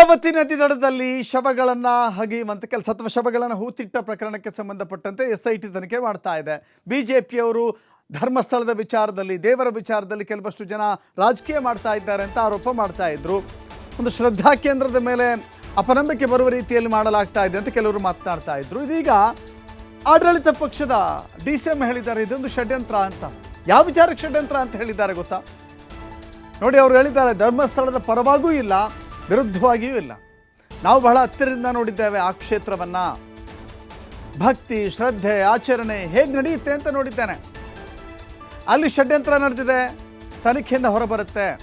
ನೇತ್ರಾವತಿ ನದಿ ದಡದಲ್ಲಿ ಶವಗಳನ್ನ ಹಗೆಯುವಂಥ ಕೆಲಸ ಸತ್ವ ಶವಗಳನ್ನು ಹೂತಿಟ್ಟ ಪ್ರಕರಣಕ್ಕೆ ಸಂಬಂಧಪಟ್ಟಂತೆ ಎಸ್ ಐ ಟಿ ತನಿಖೆ ಮಾಡ್ತಾ ಇದೆ. ಬಿಜೆಪಿಯವರು ಧರ್ಮಸ್ಥಳದ ವಿಚಾರದಲ್ಲಿ, ದೇವರ ವಿಚಾರದಲ್ಲಿ ಕೆಲವಷ್ಟು ಜನ ರಾಜಕೀಯ ಮಾಡ್ತಾ ಇದ್ದಾರೆ ಅಂತ ಆರೋಪ ಮಾಡ್ತಾ ಇದ್ರು. ಒಂದು ಶ್ರದ್ಧಾ ಕೇಂದ್ರದ ಮೇಲೆ ಅಪನಂಬಿಕೆ ಬರುವ ರೀತಿಯಲ್ಲಿ ಮಾಡಲಾಗ್ತಾ ಇದೆ ಅಂತ ಕೆಲವರು ಮಾತನಾಡ್ತಾ ಇದ್ರು. ಇದೀಗ ಆಡಳಿತ ಪಕ್ಷದ ಡಿ ಸಿ ಎಂ ಹೇಳಿದ್ದಾರೆ, ಇದೊಂದು ಷಡ್ಯಂತ್ರ ಅಂತ. ಯಾವ ವಿಚಾರಕ್ಕೆ ಷಡ್ಯಂತ್ರ ಅಂತ ಹೇಳಿದ್ದಾರೆ ಗೊತ್ತಾ? ನೋಡಿ, ಅವರು ಹೇಳಿದ್ದಾರೆ, ಧರ್ಮಸ್ಥಳದ ಪರವಾಗೂ ಇಲ್ಲ. ವಿರುದ್ಧವಾಗಿಯೂ ಇಲ್ಲ. ನಾವು ಬಹಳ ಹತ್ತಿರದಿಂದ ನೋಡಿದ್ದೇವೆ ಆ ಕ್ಷೇತ್ರವನ್ನು. ಭಕ್ತಿ, ಶ್ರದ್ಧೆ, ಆಚರಣೆ ಹೇಗೆ ನಡೆಯುತ್ತೆ ಅಂತ ನೋಡಿದ್ದೇನೆ. ಅಲ್ಲಿ ಷಡ್ಯಂತ್ರ ನಡೆದಿದೆ, ತನಿಖೆಯಿಂದ ಹೊರಬರುತ್ತೆ.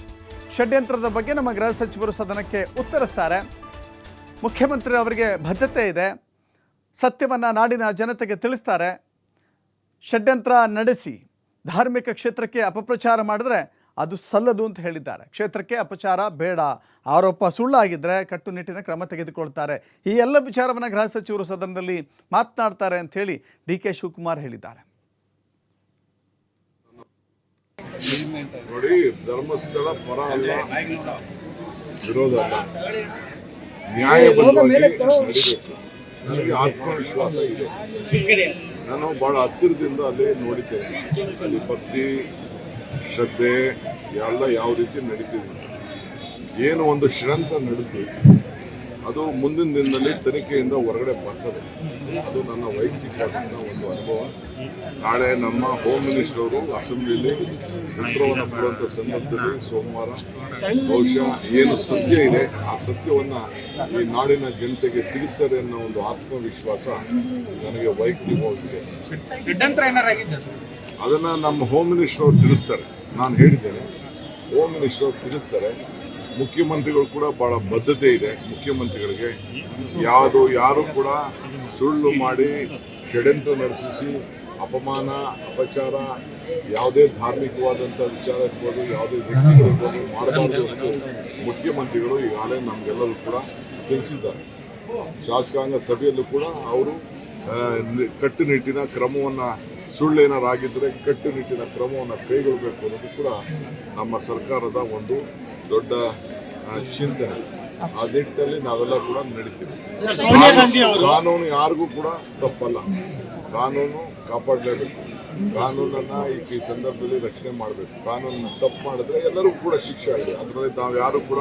ಷಡ್ಯಂತ್ರದ ಬಗ್ಗೆ ನಮ್ಮ ಗೃಹ ಸಚಿವರು ಸದನಕ್ಕೆ ಉತ್ತರಿಸ್ತಾರೆ. ಮುಖ್ಯಮಂತ್ರಿ ಅವರಿಗೆ ಬದ್ಧತೆ ಇದೆ. ಸತ್ಯವನ್ನು ನಾಡಿನ ಜನತೆಗೆ ತಿಳಿಸ್ತಾರೆ. ಷಡ್ಯಂತ್ರ ನಡೆಸಿ, ಧಾರ್ಮಿಕ ಕ್ಷೇತ್ರಕ್ಕೆ ಅಪಪ್ರಚಾರ ಮಾಡಿದ್ರೆ ಅದು ಸಲ್ಲದು ಅಂತ ಹೇಳಿದ್ದಾರೆ. ಕ್ಷೇತ್ರಕ್ಕೆ ಅಪಚಾರ ಬೇಡ. ಆರೋಪ ಸುಳ್ಳಾಗಿದ್ದರೆ ಕಟ್ಟುನಿಟ್ಟಿನ ಕ್ರಮ ತೆಗೆದುಕೊಳ್ತಾರೆ. ಈ ಎಲ್ಲ ವಿಚಾರವನ್ನು ಗೃಹ ಸಚಿವರು ಸದನದಲ್ಲಿ ಮಾತನಾಡ್ತಾರೆ ಅಂತ ಹೇಳಿ ಡಿ ಕೆ ಶಿವಕುಮಾರ್ ಹೇಳಿದ್ದಾರೆ. ನೋಡಿ ಧರ್ಮಸ್ಥಳ ಪರ ಅಲ್ಲ. ವಿರೋಧ ಅಲ್ಲ. ನ್ಯಾಯಬದ್ಧವಾಗಿ ನನಗೆ ಆತ್ಮವಿಶ್ವಾಸ ಇದೆ. ನಾನು ಬಹಳ ಹತ್ತಿರದಿಂದ ಅಲ್ಲಿ ನೋಡಿದ್ದೇನೆ. ಅಲ್ಲಿ ಭಕ್ತಿ ಶ್ರದ್ಧೆ ಎಲ್ಲ ಯಾವ ರೀತಿ ನಡೀತಿದೆ ಏನು ಒಂದು ಶ್ರಂತ ನಡೆದು ಅದು ಮುಂದಿನ ದಿನದಲ್ಲಿ ತನಿಖೆಯಿಂದ ಹೊರಗಡೆ ಬರ್ತದೆ. ಅದು ನನ್ನ ವೈಯಕ್ತಿಕವಾದಂಥ ಒಂದು ಅನುಭವ. ನಾಳೆ ನಮ್ಮ ಹೋಮ್ ಮಿನಿಸ್ಟರ್ ಅವರು ಅಸೆಂಬ್ಲಿಯಲ್ಲಿ ಉತ್ತರವನ್ನು ಕೊಡುವಂಥ ಸಂದರ್ಭದಲ್ಲಿ ಸೋಮವಾರ ಬಹುಶಃ ಏನು ಸತ್ಯ ಇದೆ ಆ ಸತ್ಯವನ್ನ ಈ ನಾಡಿನ ಜನತೆಗೆ ತಿಳಿಸ್ತಾರೆ ಅನ್ನೋ ಒಂದು ಆತ್ಮವಿಶ್ವಾಸ ನನಗೆ ವೈಯಕ್ತಿಕವಾಗಿದೆ. ಅದನ್ನ ನಮ್ಮ ಹೋಮ್ ಮಿನಿಸ್ಟರ್ ಅವರು ತಿಳಿಸ್ತಾರೆ. ನಾನು ಹೇಳಿದ್ದೇನೆ. ಹೋಮ್ ಮಿನಿಸ್ಟರ್ ಅವರು ತಿಳಿಸ್ತಾರೆ. ಮುಖ್ಯಮಂತ್ರಿಗಳು ಕೂಡ ಬಹಳ ಬದ್ಧತೆ ಇದೆ ಮುಖ್ಯಮಂತ್ರಿಗಳಿಗೆ. ಯಾವುದು ಯಾರು ಕೂಡ ಸುಳ್ಳು ಮಾಡಿ ಷಡ್ಯಂತ್ರ ನಡೆಸಿಸಿ ಅಪಮಾನ, ಅಪಚಾರ, ಯಾವುದೇ ಧಾರ್ಮಿಕವಾದಂಥ ವಿಚಾರ ಇರ್ಬೋದು, ಯಾವುದೇ ವ್ಯಕ್ತಿಗಳಿರ್ಬೋದು ಮಾಡಬಾರ್ದು ಅಂತ ಮುಖ್ಯಮಂತ್ರಿಗಳು ಈಗಾಗಲೇ ನಮಗೆಲ್ಲರೂ ಕೂಡ ತಿಳಿಸಿದ್ದಾರೆ. ಶಾಸಕಾಂಗ ಸಭೆಯಲ್ಲೂ ಕೂಡ ಅವರು ಕಟ್ಟುನಿಟ್ಟಿನ ಕ್ರಮವನ್ನ ಸುಳ್ಳೇನಾರಾಗಿದ್ದರೆ ಕಟ್ಟುನಿಟ್ಟಿನ ಕ್ರಮವನ್ನು ಕೈಗೊಳ್ಳಬೇಕು ಅನ್ನೋದು ಕೂಡ ನಮ್ಮ ಸರ್ಕಾರದ ಒಂದು ದೊಡ್ಡ ಚಿಂತನೆ. ಆ ನಿಟ್ಟಿನಲ್ಲಿ ನಾವೆಲ್ಲ ಕೂಡ ನಡೀತೀವಿ. ಕಾನೂನು ಯಾರಿಗೂ ಕೂಡ ತಪ್ಪಲ್ಲ. ಕಾನೂನು ಕಾಪಾಡಲೇಬೇಕು. ಕಾನೂನನ್ನ ಈ ಸಂದರ್ಭದಲ್ಲಿ ರಕ್ಷಣೆ ಮಾಡಬೇಕು. ಕಾನೂನು ತಪ್ಪು ಮಾಡಿದ್ರೆ ಎಲ್ಲರಿಗೂ ಕೂಡ ಶಿಕ್ಷೆ ಆಗಿದೆ. ಅದರಲ್ಲಿ ನಾವು ಯಾರು ಕೂಡ